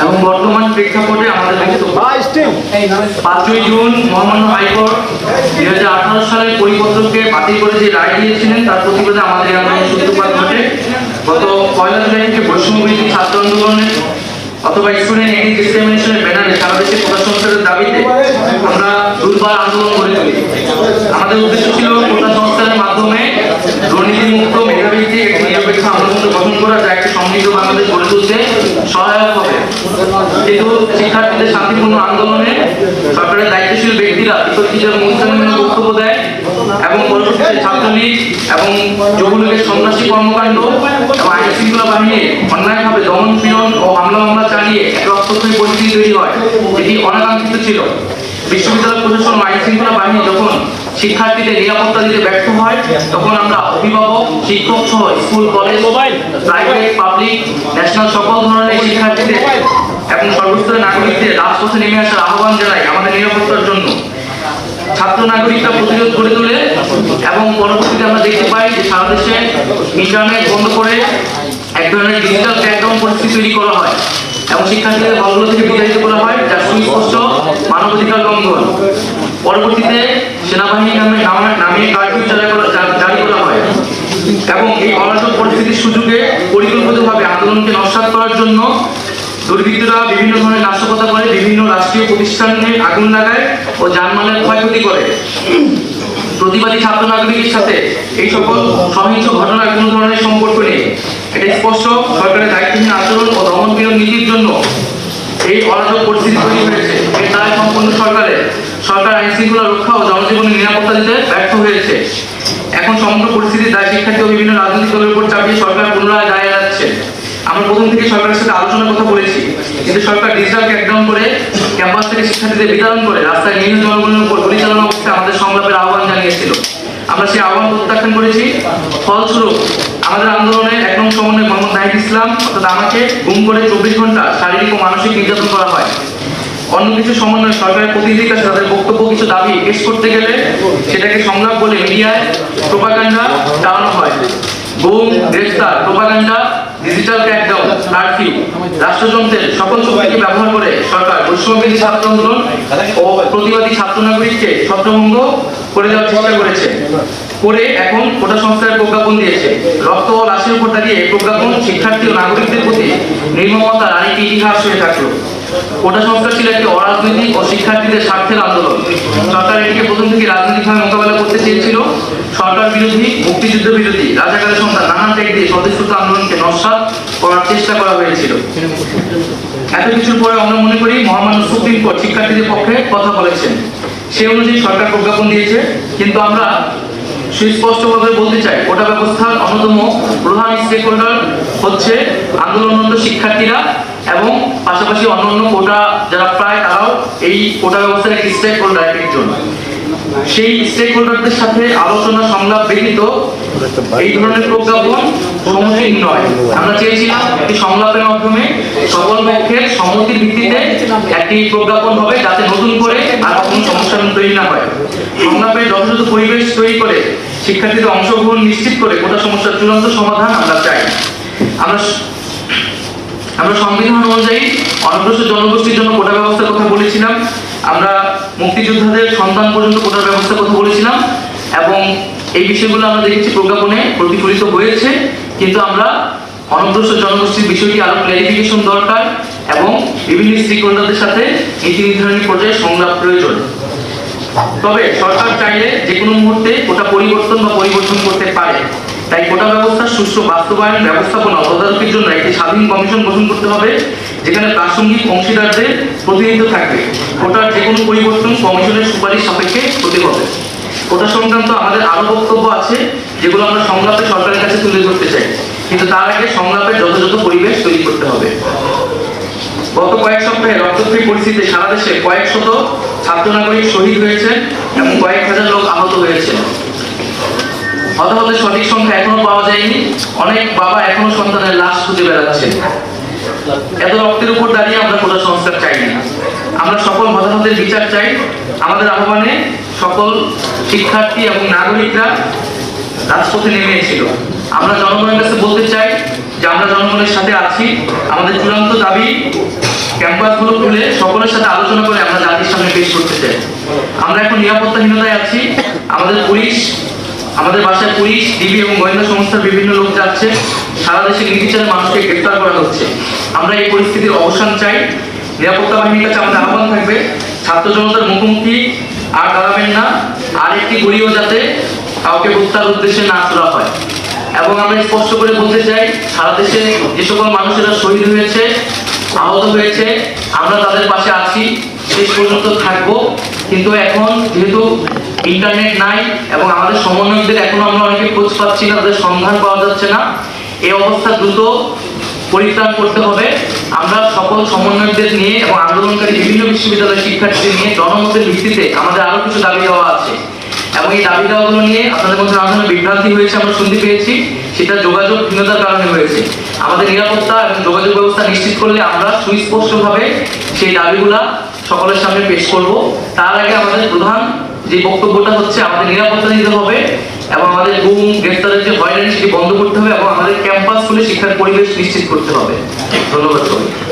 এবং বর্তমান প্রেক্ষাপটে আমাদের বক্তব্য পাঁচই জুন মহামান্য হাইকোর্ট দুই হাজার আঠারো সালের পরিপত্রকে বাতিল করে যে রায় দিয়েছিলেন তার প্রতিবাদে আমাদের এই আন্দোলনের সূত্রপাত ঘটে। গত পয়লা জুলাই থেকে বৈষম্য বিরোধী ছাত্র আন্দোলনের অথবা স্টুডেন্ট এগেন্স ডিসক্রিমিনেশনের ব্যানারে সারা দেশে সংস্কারের দাবিতে আমরা দুর্বার আন্দোলন করে তুলি। আমাদের উদ্দেশ্য ছিল কোটা সংস্কারের মাধ্যমে দুর্নীতিমুক্ত মেধাভিত্তিক একটি নিরপেক্ষ আন্দোলন গঠন করা যা একটি সমৃদ্ধ বাংলাদেশ গড়ে তুলতে সহায়ক হবে কিন্তু শিক্ষার্থীদের শান্তিপূর্ণ আন্দোলনে সরকারের দায়িত্বশীল ব্যক্তিরা এবং উচ্চারণের বক্তব্য দেয় এবং পরবর্তীতে ছাত্রলীগ এবং যুবলীগের সন্ত্রাসী কর্মকাণ্ড এবং আইন শৃঙ্খলা বাহিনী অন্যায়ভাবে দমন পীড়ন ও হামলা মামলা চালিয়ে রক্তক্ষয়ী পরিস্থিতি তৈরি হয়। এটি অনাকাঙ্ক্ষিত ছিল। বিশ্ববিদ্যালয় প্রশাসন আইন শৃঙ্খলা বাহিনী যখন শিক্ষার্থীদের নিরাপত্তা দিতে ব্যর্থ হয় তখন আমরা অভিভাবক শিক্ষক সহ school college private public national সকল ধরনের শিক্ষার্থীদের এবং সর্বস্তরের নাগরিকদের রাজপথে নেমে আসার আহ্বান জানাই আমাদের নিরাপত্তার জন্য। ছাত্র নাগরিকরা প্রতিরোধ গড়ে তোলে এবং পরবর্তীতে আমরা দেখতে পাই যে সারা দেশে ইন্টারনেট বন্ধ করে এক ধরনের ডিজিটাল ক্র্যাকডাউন পরিস্থিতি তৈরি করা হয় এবং শিক্ষার্থীদের হলগুলো থেকে বিতাড়িত করা হয় যা সুস্পষ্ট মানবাধিকার লঙ্ঘন। পরবর্তীতে সেনাবাহিনী নামে নামা- করা জারি করা হয় এবং এই অরাজক পরিস্থিতির সুযোগে পরিকল্পিতভাবে আন্দোলনকে নস্বাত করার জন্য দুর্বৃত্তরা বিভিন্ন ধরনের নাশকতা করে, বিভিন্ন রাষ্ট্রীয় প্রতিষ্ঠানে আগুন লাগায় ও যানমালের ক্ষয়ক্ষতি করে। প্রতিবাদী ছাত্র নাগরিকের সাথে এই সকল সহিংস ঘটনার কোনো ধরনের সম্পর্ক নেই। এটা স্পষ্ট, সরকারের দায়িত্বহীন আচরণ ও দমনপীড়ন নীতির জন্য এই অরাজক পরিস্থিতি তৈরি হয়েছে। এর দায় সম্পূর্ণ সরকারের, সরকার আইন শৃঙ্খলা রক্ষা ও জনজীবনের নিরাপত্তা দিতে ব্যর্থ হয়েছে। এখন সমগ্র পরিস্থিতির দায় শিক্ষার্থী ও বিভিন্ন রাজনৈতিক দলের উপর চাপিয়ে সরকার পুনরায় দায় এড়াচ্ছে। আমরা প্রথম থেকে সরকারের সাথে আলোচনার কথা বলেছি, কিন্তু সরকার ডিজিটাল ক্র্যাকডাউন করে ক্যাম্পাস থেকে শিক্ষার্থীদের বিতরণ করে রাস্তায় নিরীহ জনগণের উপর পরিচালনা অবস্থায় আমাদের সংলাপের আহ্বান জানিয়েছিল। আমরা সেই আহ্বান প্রত্যাখ্যান করেছি। ফলস্বরূপ, আমাদের আন্দোলনে এক নং সমন্বয় মোহাম্মদ নাহিদ ইসলাম, অর্থাৎ আমাকে গুম করে চব্বিশ ঘণ্টা শারীরিক ও মানসিক নির্যাতন করা হয়। অন্য কিছু সমন্বয় সরকারের প্রতিনিধির কাছে তাদের বক্তব্য কিছু দাবি পেশ করতে গেলে সেটাকে সংলাপ বলে মিডিয়ায় প্রোপাগান্ডা চালানো হয়। গুম, গ্রেফতার প্রোপাগান্ডা ডিজিটাল ক্র্যাকডাউন কারফিউ রাষ্ট্রযন্ত্রের সকল শক্তিকে ব্যবহার করে সরকার বৈষম্যবিধি ছাত্র আন্দোলন ও প্রতিবাদী ছাত্র নাগরিককে ছত্রভঙ্গ করে দেওয়ার চেষ্টা করেছে। করে এখন কোটা সংস্কারের প্রজ্ঞাপন দিয়েছে। রক্ত ও লাশের উপর দাঁড়িয়ে প্রজ্ঞাপন শিক্ষার্থী ও নাগরিকদের প্রতি নির্মমতার আরেকটি ইতিহাস হয়ে থাকল। কোটা সংস্কার ছিল একটি অরাজনৈতিক ও শিক্ষার্থীদের স্বার্থের আন্দোলন। সরকার এটিকে প্রথম থেকে রাজনৈতিকভাবে মোকাবেলা করতে চেয়েছিল। সরকার বিরোধী, মুক্তিযুদ্ধ বিরোধী, রাজাকারের সন্তান নানান ত্যাগ দিয়ে সদস্যতা আন্দোলনকে করার চেষ্টা করা হয়েছিল। এত কিছুর পরে আমরা মনে করি মহামান্য সুপ্রিম কোর্ট শিক্ষার্থীদের পক্ষে কথা বলেছেন। সে অনুযায়ী সরকার প্রজ্ঞাপন দিয়েছে, কিন্তু আমরা সুস্পষ্টভাবে বলতে চাই, কোটা ব্যবস্থার অন্যতম প্রধান স্টেক হোল্ডার হচ্ছে আন্দোলনরত শিক্ষার্থীরা এবং পাশাপাশি অন্যান্য কোটা যারা প্রায় তারাও এই কোটা ব্যবস্থার একটি স্টেক হোল্ডার একজন। সেই স্টেক হোল্ডারদের সাথে আলোচনা সংলাপ ব্যতীত এই ধরনের প্রজ্ঞাপন সমুচীন নয়। আমরা চেয়েছিলাম একটি সংলাপের মাধ্যমে সকল পক্ষের সম্মতির ভিত্তিতে একটি প্রজ্ঞাপন হবে যাতে নতুন করে আর কোনো সমস্যা তৈরি না হয়। সংলাপে যথাযথ পরিবেশ তৈরি করে শিক্ষার্থীদের অংশগ্রহণ নিশ্চিত করে গোটা সমস্যার চূড়ান্ত সমাধান আমরা চাই। আমরা আমরা সংবিধান অনুযায়ী অনগ্রসর জনগোষ্ঠীর জন্য কোটা ব্যবস্থার কথা বলেছিলাম। আমরা মুক্তিযোদ্ধাদের সন্তান পর্যন্ত কোটার ব্যবস্থার কথা বলেছিলাম এবং এই বিষয়গুলো আমরা দেখেছি প্রজ্ঞাপনে প্রতিফলিত হয়েছে। কিন্তু আমরা অনগ্রসর জনগোষ্ঠীর বিষয়টি আরও ক্লারিফিকেশন দরকার এবং বিভিন্ন স্টেক সাথে নীতি নির্ধারণী পর্যায়ে সংলাপ প্রয়োজন। তবে সরকার চাইলে যে কোনো মুহূর্তে কোটা পরিবর্তন বা পরিবর্তন করতে পারে। তাই কোটা ব্যবস্থার সুষ্ঠু বাস্তবায়ন, ব্যবস্থাপনা তদারকির জন্য একটি স্বাধীন কমিশন গঠন করতে হবে, যেখানে প্রাসঙ্গিক অংশীদারদের প্রতিনিধিত্ব থাকবে। কোটার যে কোনো পরিবর্তন কমিশনের সুপারিশ সাপেক্ষে হতে হবে কোটা সংক্রান্ত আমাদের আরও বক্তব্য আছে, যেগুলো আমরা সংলাপে সরকারের কাছে তুলে ধরতে চাই। কিন্তু তার আগে সংলাপের যথাযথ পরিবেশ তৈরি করতে হবে। গত কয়েক সপ্তাহে রক্তক্ষয়ী পরিস্থিতিতে সারা দেশে কয়েক শত ছাত্র নাগরিক শহীদ হয়েছে এবং কয়েক হাজার লোক আহত হয়েছে হতাহতের সঠিক সংখ্যা এখনও পাওয়া যায়নি। অনেক বাবা এখনও সন্তানের লাশ খুঁজে বেড়াচ্ছে এত রক্তের উপর দাঁড়িয়ে আমরা কোটা সংস্কার চাই না আমরা সকল হতাহতের বিচার চাই। আমাদের আহ্বানে সকল শিক্ষার্থী এবং নাগরিকরা রাজপথে নেমে এসেছিল। আমরা জনগণের কাছে বলতে চাই যে আমরা জনগণের সাথে আছি। আমাদের চূড়ান্ত দাবি ক্যাম্পাসগুলো খুলে সকলের সাথে আলোচনা করে আমরা জাতির সামনে পেশ করতে চাই। আমরা এখন নিরাপত্তাহীনতায় আছি। আমাদের পুলিশ, আমাদের বাসায় পুলিশ, ডিবি এবং গোয়েন্দা সংস্থার বিভিন্ন লোক যাচ্ছে। সারা দেশে নির্বিচারে মানুষকে গ্রেফতার করা হচ্ছে। আমরা এই পরিস্থিতির অবসান চাই। নিরাপত্তা বাহিনীর কাছে আমাদের আহ্বান থাকবে। ছাত্র জনতার মুখোমুখি, আর দাঁড়াবেন না। আর একটি গুলিও যাতে কাউকে হত্যার উদ্দেশ্যে না তোলা হয়। এবং আমরা স্পষ্ট করে বলতে চাই, সারা দেশে যে সকল মানুষেরা শহীদ হয়েছে, আহত হয়েছে, আমরা তাদের পাশে আছি, শেষ পর্যন্ত থাকব। কিন্তু এখন যেহেতু ইন্টারনেট নাই এবং আমাদের সমন্বয়কদের এখনও আমরা অনেকে খোঁজ পাচ্ছি না, তাদের সন্ধান পাওয়া যাচ্ছে না, এই অবস্থা দ্রুত পরিত্রাণ করতে হবে। আমরা সকল সমন্বয়কদের নিয়ে এবং আন্দোলনকারী বিভিন্ন বিশ্ববিদ্যালয়ের শিক্ষার্থীদের নিয়ে জনমতের ভিত্তিতে আমাদের আরও কিছু দাবি দেওয়া আছে। এবং এই দাবি দেওয়াগুলো নিয়ে আপনাদের মধ্যে নানা ধরনের বিভ্রান্তি হয়েছে আমরা শুনতে পেয়েছি। সেটা যোগাযোগ হীনতার কারণে হয়েছে। আমাদের নিরাপত্তা এবং যোগাযোগ ব্যবস্থা নিশ্চিত করলে আমরা সুস্পষ্টভাবে সেই দাবিগুলা সকলের সামনে পেশ করব। তার আগে আমাদের প্রধান যে বক্তব্যটা হচ্ছে, আমাদের নিরাপত্তা দিতে হবে। এবং আমাদের গুম গ্রেফতারের যে হয়রানি সেটি বন্ধ করতে হবে এবং আমাদের ক্যাম্পাস খুলে শিক্ষার পরিবেশ নিশ্চিত করতে হবে। ধন্যবাদ সবাই